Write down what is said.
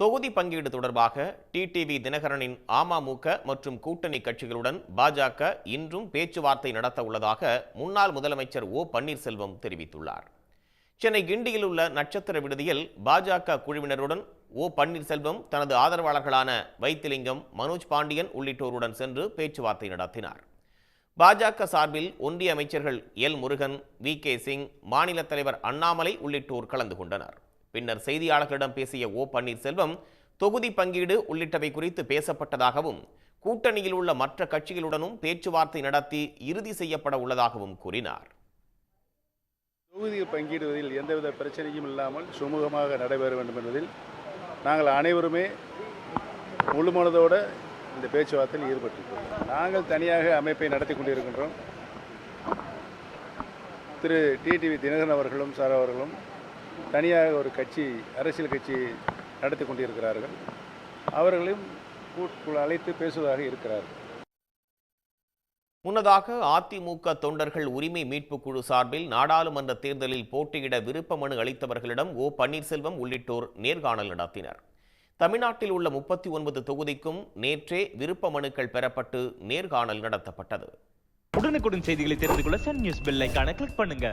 தொகுதி பங்கீடு தொடர்பாக டிடிவி தினகரனின் அமமுக மற்றும் கூட்டணி கட்சிகளுடன் பாஜக இன்றும் பேச்சுவார்த்தை நடத்த உள்ளதாக முன்னாள் முதலமைச்சர் ஓ பன்னீர்செல்வம் தெரிவித்துள்ளார். சென்னை கிண்டியில் உள்ள நட்சத்திர விடுதியில் பாஜக குழுவினருடன் ஓ பன்னீர்செல்வம் தனது ஆதரவாளர்களான வைத்திலிங்கம் மனோஜ் பாண்டியன் உள்ளிட்டோருடன் சென்று பேச்சுவார்த்தை நடத்தினார். பாஜக சார்பில் ஒன்றிய அமைச்சர்கள் L Murugan V K Singh மாநில தலைவர் அண்ணாமலை உள்ளிட்டோர் கலந்து கொண்டனர். பின்னர் செய்தியாளர்களிடம் பேசிய ஓ பன்னீர்செல்வம் தொகுதி பங்கீடு உள்ளிட்டவை குறித்து பேசப்பட்டதாகவும் கூட்டணியில் உள்ள மற்ற கட்சிகளுடனும் பேச்சுவார்த்தை நடத்தி இறுதி செய்யப்பட உள்ளதாகவும் கூறினார். தொகுதியில் பங்கீடுவதில் எந்தவித பிரச்சனையும் இல்லாமல் சுமூகமாக நடைபெற வேண்டும் என்பதில் நாங்கள் அனைவருமே முழு மனதோடு இந்த பேச்சுவார்த்தையில் ஈடுபட்டிருக்கிறோம். நாங்கள் தனியாக அமைப்பை நடத்தி கொண்டிருக்கின்றோம். திரு டிடிவி தினகரன் அவர்களும் சார் அவர்களும் தனியாக ஒரு கட்சி அரசியல் கட்சி நடத்தி கொண்டிருக்கிறார்கள். அவர்களையும் கூட்டுக்குள் அழைத்து பேசுவதாக இருக்கிறார்கள். முன்னதாக அதிமுக தொண்டர்கள் உரிமை மீட்புக் குழு சார்பில் நாடாளுமன்ற தேர்தலில் போட்டியிட விருப்ப மனு அளித்தவர்களிடம் ஓ. பன்னீர்செல்வம் உள்ளிட்டோர் நேர்காணல் நடத்தினர். தமிழ்நாட்டில் உள்ள முப்பத்தி ஒன்பது தொகுதிக்கும் நேற்றே விருப்ப மனுக்கள் பெறப்பட்டு நேர்காணல் நடத்தப்பட்டது. உடனுக்குடன் செய்திகளை தெரிந்து கொள்ள சன் நியூஸ் பெல் ஐகானை கிளிக் பண்ணுங்க.